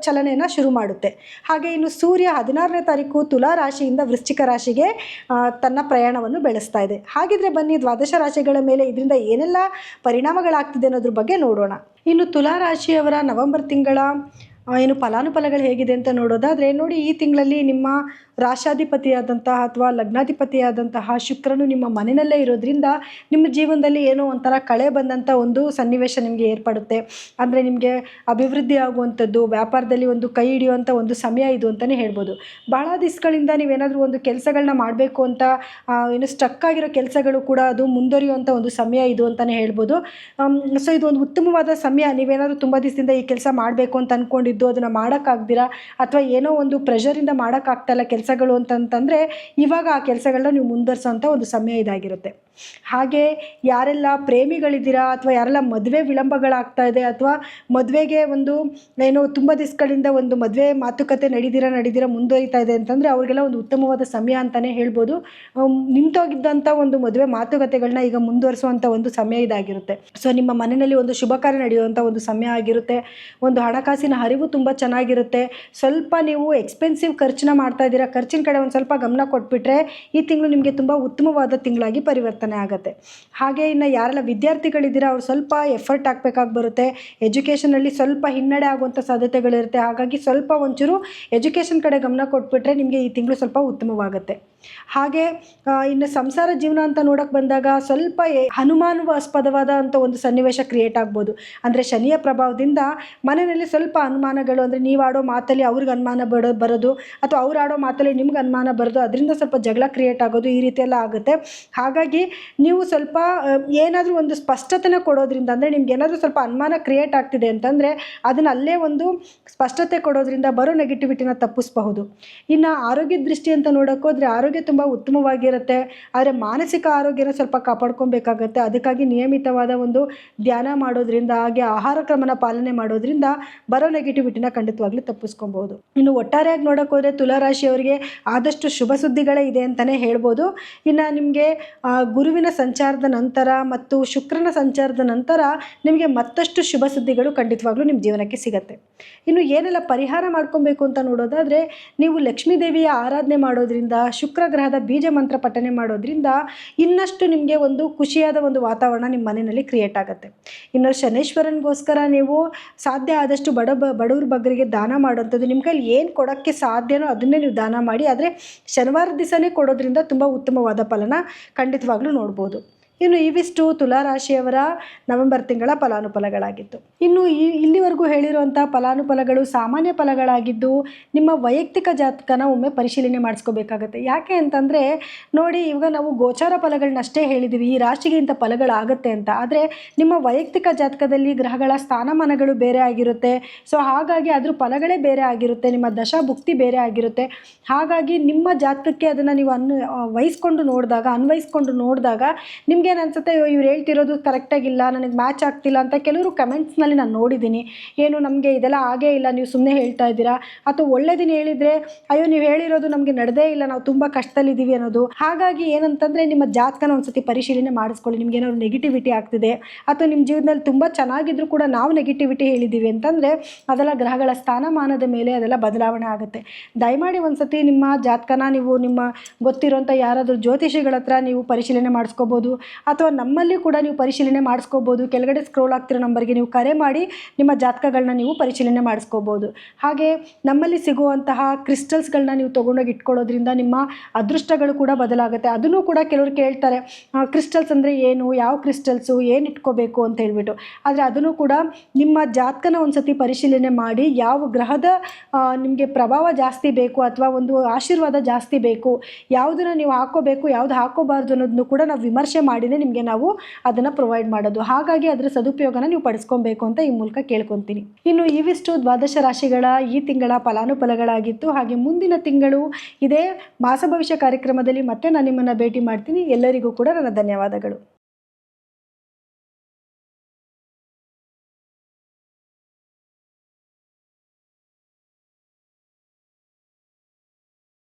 ಚಲನೆಯನ್ನು ಶುರು ಮಾಡುತ್ತೆ. ಹಾಗೆ ಇನ್ನು ಸೂರ್ಯ ಹದಿನಾರನೇ ತಾರೀಕು ತುಲಾ ರಾಶಿಯಿಂದ ವೃಶ್ಚಿಕ ರಾಶಿಗೆ ತನ್ನ ಪ್ರಯಾಣವನ್ನು ಬೆಳೆಸ್ತಾ ಇದೆ. ಹಾಗಿದ್ರೆ ಬನ್ನಿ ದ್ವಾದಶ ರಾಶಿಗಳ ಮೇಲೆ ಇದರಿಂದ ಏನೆಲ್ಲ ಪರಿಣಾಮಗಳಾಗ್ತಿದೆ ಅನ್ನೋದ್ರ ಬಗ್ಗೆ ನೋಡೋಣ. ಇನ್ನು ತುಲಾ ರಾಶಿಯವರ ನವೆಂಬರ್ ತಿಂಗಳ ಏನು ಫಲಾನುಫಲಗಳು ಹೇಗಿದೆ ಅಂತ ನೋಡೋದಾದರೆ, ನೋಡಿ ಈ ತಿಂಗಳಲ್ಲಿ ನಿಮ್ಮ ರಾಶಾಧಿಪತಿಯಾದಂತಹ ಅಥವಾ ಲಗ್ನಾಧಿಪತಿಯಾದಂತಹ ಶುಕ್ರನು ನಿಮ್ಮ ಮನೆಯಲ್ಲೇ ಇರೋದ್ರಿಂದ ನಿಮ್ಮ ಜೀವನದಲ್ಲಿ ಏನೋ ಒಂಥರ ಕಳೆ ಬಂದಂಥ ಒಂದು ಸನ್ನಿವೇಶ ನಿಮಗೆ ಏರ್ಪಡುತ್ತೆ. ಅಂದರೆ ನಿಮಗೆ ಅಭಿವೃದ್ಧಿ ಆಗುವಂಥದ್ದು, ವ್ಯಾಪಾರದಲ್ಲಿ ಒಂದು ಕೈ ಹಿಡಿಯುವಂಥ ಒಂದು ಸಮಯ ಇದು ಅಂತಲೇ ಹೇಳ್ಬೋದು. ಭಾಳ ದಿಸ್ಗಳಿಂದ ನೀವೇನಾದರೂ ಒಂದು ಕೆಲಸಗಳನ್ನ ಮಾಡಬೇಕು ಅಂತ ಏನು ಸ್ಟಕ್ ಆಗಿರೋ ಕೆಲಸಗಳು ಕೂಡ ಅದು ಮುಂದುವರಿಯುವಂಥ ಒಂದು ಸಮಯ ಇದು ಅಂತಲೇ ಹೇಳ್ಬೋದು. ಸೊ ಇದು ಒಂದು ಉತ್ತಮವಾದ ಸಮಯ, ನೀವೇನಾದರೂ ತುಂಬ ದಿವಸದಿಂದ ಈ ಕೆಲಸ ಮಾಡಬೇಕು ಅಂತ ಅಂದ್ಕೊಂಡಿದ್ದು ಅದನ್ನು ಮಾಡೋಕ್ಕಾಗ್ದಿರ? ಅಥವಾ ಏನೋ ಒಂದು ಪ್ರೆಷರಿಂದ ಮಾಡೋಕ್ಕಾಗ್ತಾಯಿಲ್ಲ ಕೆಲಸಗಳು ಅಂತಂತಂದರೆ ಇವಾಗ ಆ ಕೆಲಸಗಳನ್ನ ನೀವು ಮುಂದುವರ್ಸೋಂಥ ಒಂದು ಸಮಯ ಇದಾಗಿರುತ್ತೆ. ಹಾಗೆ ಯಾರೆಲ್ಲ ಪ್ರೇಮಿಗಳಿದ್ದೀರಾ ಅಥವಾ ಯಾರೆಲ್ಲ ಮದುವೆ ವಿಳಂಬಗಳಾಗ್ತಾ ಇದೆ ಅಥವಾ ಮದುವೆಗೆ ಒಂದು, ಏನು ತುಂಬ ದಿವಸಗಳಿಂದ ಒಂದು ಮದುವೆ ಮಾತುಕತೆ ನಡೀದಿರ ನಡೀದಿರ ಮುಂದುವರಿತಾ ಇದೆ ಅಂತಂದರೆ ಅವ್ರಿಗೆಲ್ಲ ಒಂದು ಉತ್ತಮವಾದ ಸಮಯ ಅಂತಲೇ ಹೇಳ್ಬೋದು. ನಿಂತೋಗಿದ್ದಂಥ ಒಂದು ಮದುವೆ ಮಾತುಕತೆಗಳನ್ನ ಈಗ ಮುಂದುವರಿಸುವಂಥ ಒಂದು ಸಮಯ ಇದಾಗಿರುತ್ತೆ. ಸೊ ನಿಮ್ಮ ಮನೆಯಲ್ಲಿ ಒಂದು ಶುಭ ಕಾರ್ಯ ನಡೆಯುವಂಥ ಒಂದು ಸಮಯ ಆಗಿರುತ್ತೆ. ಒಂದು ಹಣಕಾಸಿನ ಹರಿವು ತುಂಬ ಚೆನ್ನಾಗಿರುತ್ತೆ. ಸ್ವಲ್ಪ ನೀವು ಎಕ್ಸ್ಪೆನ್ಸಿವ್ ಖರ್ಚನ್ನ ಮಾಡ್ತಾ ಇದ್ದೀರಾ. ಖರ್ಚಿನ ಕಡೆ ಒಂದು ಸ್ವಲ್ಪ ಗಮನ ಕೊಟ್ಬಿಟ್ರೆ ಈ ತಿಂಗಳು ನಿಮಗೆ ತುಂಬ ಉತ್ತಮವಾದ ತಿಂಗಳಾಗಿ ಪರಿವರ್ತನೆ ಆಗುತ್ತೆ. ಹಾಗೆ ಇನ್ನು ಯಾರೆಲ್ಲ ವಿದ್ಯಾರ್ಥಿಗಳಿದ್ದೀರಾ, ಅವ್ರು ಸ್ವಲ್ಪ ಎಫರ್ಟ್ ಹಾಕ್ಬೇಕಾಗಿ ಬರುತ್ತೆ. ಎಜುಕೇಷನಲ್ಲಿ ಸ್ವಲ್ಪ ಹಿನ್ನಡೆ ಆಗುವಂಥ ಸಾಧ್ಯತೆಗಳಿರುತ್ತೆ. ಹಾಗಾಗಿ ಸ್ವಲ್ಪ ಒಂಚೂರು ಎಜುಕೇಷನ್ ಕಡೆ ಗಮನ ಕೊಟ್ಬಿಟ್ರೆ ನಿಮಗೆ ಈ ತಿಂಗಳು ಸ್ವಲ್ಪ ಉತ್ತಮವಾಗುತ್ತೆ. ಹಾಗೆ ಇನ್ನು ಸಂಸಾರ ಜೀವನ ಅಂತ ನೋಡೋಕೆ ಬಂದಾಗ ಸ್ವಲ್ಪ ಅನುಮಾನಾಸ್ಪದವಾದ ಅಂತ ಒಂದು ಸನ್ನಿವೇಶ ಕ್ರಿಯೇಟ್ ಆಗ್ಬೋದು. ಅಂದರೆ ಶನಿಯ ಪ್ರಭಾವದಿಂದ ಮನೆಯಲ್ಲಿ ಸ್ವಲ್ಪ ಅನುಮಾನಗಳು, ಅಂದರೆ ನೀವು ಆಡೋ ಮಾತಲ್ಲಿ ಅವ್ರಿಗೆ ಅನುಮಾನ ಬಡೋ, ಬರೋದು, ಅಥವಾ ಅವ್ರು ಆಡೋ ಮಾತಲ್ಲಿ ನಿಮ್ಗೆ ಅನುಮಾನ ಬರೋದು, ಅದರಿಂದ ಸ್ವಲ್ಪ ಜಗಳ ಕ್ರಿಯೇಟ್ ಆಗೋದು ಈ ರೀತಿ ಎಲ್ಲ ಆಗುತ್ತೆ. ಹಾಗಾಗಿ ನೀವು ಸ್ವಲ್ಪ ಏನಾದರೂ ಒಂದು ಸ್ಪಷ್ಟತೆನ ಕೊಡೋದ್ರಿಂದ, ಅಂದರೆ ನಿಮ್ಗೆ ಏನಾದರೂ ಸ್ವಲ್ಪ ಅನುಮಾನ ಕ್ರಿಯೇಟ್ ಆಗ್ತಿದೆ ಅಂತಂದರೆ ಅದನ್ನು ಅಲ್ಲೇ ಒಂದು ಸ್ಪಷ್ಟತೆ ಕೊಡೋದ್ರಿಂದ ಬರೋ ನೆಗೆಟಿವಿಟಿನ ತಪ್ಪಿಸ್ಬಹುದು. ಇನ್ನು ಆರೋಗ್ಯ ದೃಷ್ಟಿ ಅಂತ ನೋಡೋಕ್ಕೋದ್ರೆ ಆರೋಗ್ಯ ತುಂಬ ಉತ್ತಮವಾಗಿರುತ್ತೆ, ಆದರೆ ಮಾನಸಿಕ ಆರೋಗ್ಯನ ಸ್ವಲ್ಪ ಕಾಪಾಡ್ಕೊಬೇಕಾಗತ್ತೆ. ಅದಕ್ಕಾಗಿ ನಿಯಮಿತವಾದ ಒಂದು ಧ್ಯಾನ ಮಾಡೋದ್ರಿಂದ, ಹಾಗೆ ಆಹಾರ ಕ್ರಮನ ಪಾಲನೆ ಮಾಡೋದ್ರಿಂದ ಬರೋ ನೆಗೆಟಿವಿಟಿನ ಖಂಡಿತವಾಗ್ಲೂ ತಪ್ಪಿಸ್ಕೊಬೋದು ಇನ್ನು ಒಟ್ಟಾರೆಯಾಗಿ ನೋಡೋಕ್ಕೋದ್ರೆ ತುಲಾ ತುಲಾರಾಶಿಯವರಿಗೆ ಆದಷ್ಟು ಶುಭ ಸುದ್ದಿಗಳೇ ಇದೆ ಅಂತಲೇ ಹೇಳ್ಬೋದು. ಇನ್ನು ನಿಮಗೆ ಗುರುವಿನ ಸಂಚಾರದ ನಂತರ ಮತ್ತು ಶುಕ್ರನ ಸಂಚಾರದ ನಂತರ ನಿಮಗೆ ಮತ್ತಷ್ಟು ಶುಭ ಸುದ್ದಿಗಳು ಖಂಡಿತವಾಗ್ಲೂ ನಿಮ್ಮ ಜೀವನಕ್ಕೆ ಸಿಗತ್ತೆ. ಇನ್ನು ಏನೆಲ್ಲ ಪರಿಹಾರ ಮಾಡ್ಕೊಬೇಕು ಅಂತ ನೋಡೋದಾದರೆ, ನೀವು ಲಕ್ಷ್ಮೀ ದೇವಿಯ ಆರಾಧನೆ ಮಾಡೋದ್ರಿಂದ, ಶುಕ್ರ ಗ್ರಹದ ಬೀಜ ಮಂತ್ರ ಪಠನೆ ಮಾಡೋದ್ರಿಂದ ಇನ್ನಷ್ಟು ನಿಮಗೆ ಒಂದು ಖುಷಿಯಾದ ಒಂದು ವಾತಾವರಣ ನಿಮ್ಮ ಮನೆಯಲ್ಲಿ ಕ್ರಿಯೇಟ್ ಆಗುತ್ತೆ. ಇನ್ನು ಶನೇಶ್ವರನಿಗೋಸ್ಕರ ನೀವು ಸಾಧ್ಯ ಆದಷ್ಟು ಬಡ ಬಡವ್ರ ಬಗ್ಗರಿಗೆ ದಾನ ಮಾಡುವಂಥದ್ದು, ನಿಮ್ಮ ಕೈಲಿ ಏನು ಕೊಡೋಕ್ಕೆ ಸಾಧ್ಯನೋ ಅದನ್ನೇ ನೀವು ದಾನ ಮಾಡಿ, ಆದರೆ ಶನಿವಾರ ದಿವಸನೇ ಕೊಡೋದ್ರಿಂದ ತುಂಬ ಉತ್ತಮವಾದ ಫಲನ ಖಂಡಿತವಾಗ್ಲೂ ನೋಡ್ಬೋದು. ಇನ್ನು ಇವಿಷ್ಟು ತುಲಾರಾಶಿಯವರ ನವೆಂಬರ್ ತಿಂಗಳ ಫಲಾನುಫಲಗಳಾಗಿತ್ತು. ಇನ್ನು ಈ ಇಲ್ಲಿವರೆಗೂ ಹೇಳಿರುವಂಥ ಫಲಾನುಫಲಗಳು ಸಾಮಾನ್ಯ ಫಲಗಳಾಗಿದ್ದು, ನಿಮ್ಮ ವೈಯಕ್ತಿಕ ಜಾತಕನ ಒಮ್ಮೆ ಪರಿಶೀಲನೆ ಮಾಡಿಸ್ಕೋಬೇಕಾಗತ್ತೆ. ಯಾಕೆ ಅಂತಂದರೆ, ನೋಡಿ ಇವಾಗ ನಾವು ಗೋಚಾರ ಫಲಗಳನ್ನಷ್ಟೇ ಹೇಳಿದ್ದೀವಿ ಈ ರಾಶಿಗೆ ಇಂಥ ಫಲಗಳಾಗುತ್ತೆ ಅಂತ. ಆದರೆ ನಿಮ್ಮ ವೈಯಕ್ತಿಕ ಜಾತಕದಲ್ಲಿ ಗ್ರಹಗಳ ಸ್ಥಾನಮಾನಗಳು ಬೇರೆ ಆಗಿರುತ್ತೆ. ಸೊ ಹಾಗಾಗಿ ಅದ್ರ ಫಲಗಳೇ ಬೇರೆ ಆಗಿರುತ್ತೆ, ನಿಮ್ಮ ದಶಾ ಭುಕ್ತಿ ಬೇರೆ ಆಗಿರುತ್ತೆ. ಹಾಗಾಗಿ ನಿಮ್ಮ ಜಾತಕಕ್ಕೆ ಅದನ್ನು ನೀವು ಅನ್ ವಹಿಸ್ಕೊಂಡು ನೋಡಿದಾಗ, ಅನ್ವಯಿಸ್ಕೊಂಡು ನೋಡಿದಾಗ ನಿಮಗೆ ನಿಮ್ಗೇನು ಅನ್ಸುತ್ತೆ? ಅಯ್ಯೋ, ಇವ್ರು ಹೇಳ್ತಿರೋದು ಕರೆಕ್ಟಾಗಿಲ್ಲ ನನಗೆ ಮ್ಯಾಚ್ ಆಗ್ತಿಲ್ಲ ಅಂತ ಕೆಲವರು ಕಮೆಂಟ್ಸ್ನಲ್ಲಿ ನಾನು ನೋಡಿದ್ದೀನಿ ಏನು, ನಮಗೆ ಇದೆಲ್ಲ ಆಗೇ ಇಲ್ಲ, ನೀವು ಸುಮ್ಮನೆ ಹೇಳ್ತಾ ಇದ್ದೀರಾ? ಅಥವಾ ಒಳ್ಳೇದಿನ ಹೇಳಿದರೆ, ಅಯ್ಯೋ, ನೀವು ಹೇಳಿರೋದು ನಮಗೆ ನಡೆದೇ ಇಲ್ಲ, ನಾವು ತುಂಬ ಕಷ್ಟದಲ್ಲಿದ್ದೀವಿ ಅನ್ನೋದು. ಹಾಗಾಗಿ ಏನಂತಂದರೆ, ನಿಮ್ಮ ಜಾತಕನ ಒಂದ್ಸತಿ ಪರಿಶೀಲನೆ ಮಾಡಿಸ್ಕೊಳ್ಳಿ. ನಿಮ್ಗೆ ಏನಾದ್ರು ನೆಗೆಟಿವಿಟಿ ಆಗ್ತಿದೆ, ಅಥವಾ ನಿಮ್ಮ ಜೀವನದಲ್ಲಿ ತುಂಬ ಚೆನ್ನಾಗಿದ್ರು ಕೂಡ ನಾವು ನೆಗೆಟಿವಿಟಿ ಹೇಳಿದ್ದೀವಿ ಅಂತಂದರೆ, ಅದೆಲ್ಲ ಗ್ರಹಗಳ ಸ್ಥಾನಮಾನದ ಮೇಲೆ ಅದೆಲ್ಲ ಬದಲಾವಣೆ ಆಗುತ್ತೆ. ದಯಮಾಡಿ ಒಂದ್ಸತಿ ನಿಮ್ಮ ಜಾತಕನ ನೀವು, ನಿಮ್ಮ ಗೊತ್ತಿರೋಂಥ ಯಾರಾದರೂ ಜ್ಯೋತಿಷಿಗಳ ಹತ್ರ ನೀವು ಪರಿಶೀಲನೆ ಮಾಡಿಸ್ಕೋಬೋದು. ಅಥವಾ ನಮ್ಮಲ್ಲಿ ಕೂಡ ನೀವು ಪರಿಶೀಲನೆ ಮಾಡಿಸ್ಕೋಬೋದು, ಕೆಳಗಡೆ ಸ್ಕ್ರೋಲ್ ಆಗ್ತಿರೋ ನಂಬರ್ಗೆ ನೀವು ಕರೆ ಮಾಡಿ ನಿಮ್ಮ ಜಾತಕಗಳನ್ನ ನೀವು ಪರಿಶೀಲನೆ ಮಾಡಿಸ್ಕೋಬೋದು. ಹಾಗೆ ನಮ್ಮಲ್ಲಿ ಸಿಗುವಂತಹ ಕ್ರಿಸ್ಟಲ್ಸ್ಗಳನ್ನ ನೀವು ತೊಗೊಂಡೋಗಿ ಇಟ್ಕೊಳ್ಳೋದ್ರಿಂದ ನಿಮ್ಮ ಅದೃಷ್ಟಗಳು ಕೂಡ ಬದಲಾಗುತ್ತೆ. ಅದನ್ನು ಕೂಡ ಕೆಲವರು ಕೇಳ್ತಾರೆ ಕ್ರಿಸ್ಟಲ್ಸ್ ಅಂದರೆ ಏನು, ಯಾವ ಕ್ರಿಸ್ಟಲ್ಸು ಏನು ಇಟ್ಕೋಬೇಕು ಅಂತ ಹೇಳ್ಬಿಟ್ಟು. ಆದರೆ ಅದನ್ನು ಕೂಡ ನಿಮ್ಮ ಜಾತಕನ ಒಂದ್ಸತಿ ಪರಿಶೀಲನೆ ಮಾಡಿ, ಯಾವ ಗ್ರಹದ ನಿಮಗೆ ಪ್ರಭಾವ ಜಾಸ್ತಿ ಬೇಕು ಅಥವಾ ಒಂದು ಆಶೀರ್ವಾದ ಜಾಸ್ತಿ ಬೇಕು, ಯಾವುದನ್ನು ನೀವು ಹಾಕೋಬೇಕು ಯಾವುದು ಹಾಕೋಬಾರ್ದು ಅನ್ನೋದನ್ನು ಕೂಡ ನಾವು ವಿಮರ್ಶೆ ಮಾಡಿನೇ ನಿಮಗೆ ನಾವು ಅದನ್ನು ಪ್ರೊವೈಡ್ ಮಾಡೋದು. ಹಾಗಾಗಿ ಅದರ ಸದುಪಯೋಗನ ನೀವು ಪಡಿಸ್ಕೊಬೇಕು ಅಂತ ಈ ಮೂಲಕ ಕೇಳ್ಕೊತೀನಿ. ಇನ್ನು ಇವಿಷ್ಟು ದ್ವಾದಶ ರಾಶಿಗಳ ಈ ತಿಂಗಳ ಫಲಾನುಫಲಗಳಾಗಿತ್ತು. ಹಾಗೆ ಮುಂದಿನ ತಿಂಗಳು ಇದೇ ಮಾಸ ಭವಿಷ್ಯ ಕಾರ್ಯಕ್ರಮದಲ್ಲಿ ಮತ್ತೆ ನಾನು ನಿಮ್ಮನ್ನು ಭೇಟಿ ಮಾಡ್ತೀನಿ. ಎಲ್ಲರಿಗೂ ಕೂಡ ನನ್ನ ಧನ್ಯವಾದಗಳು.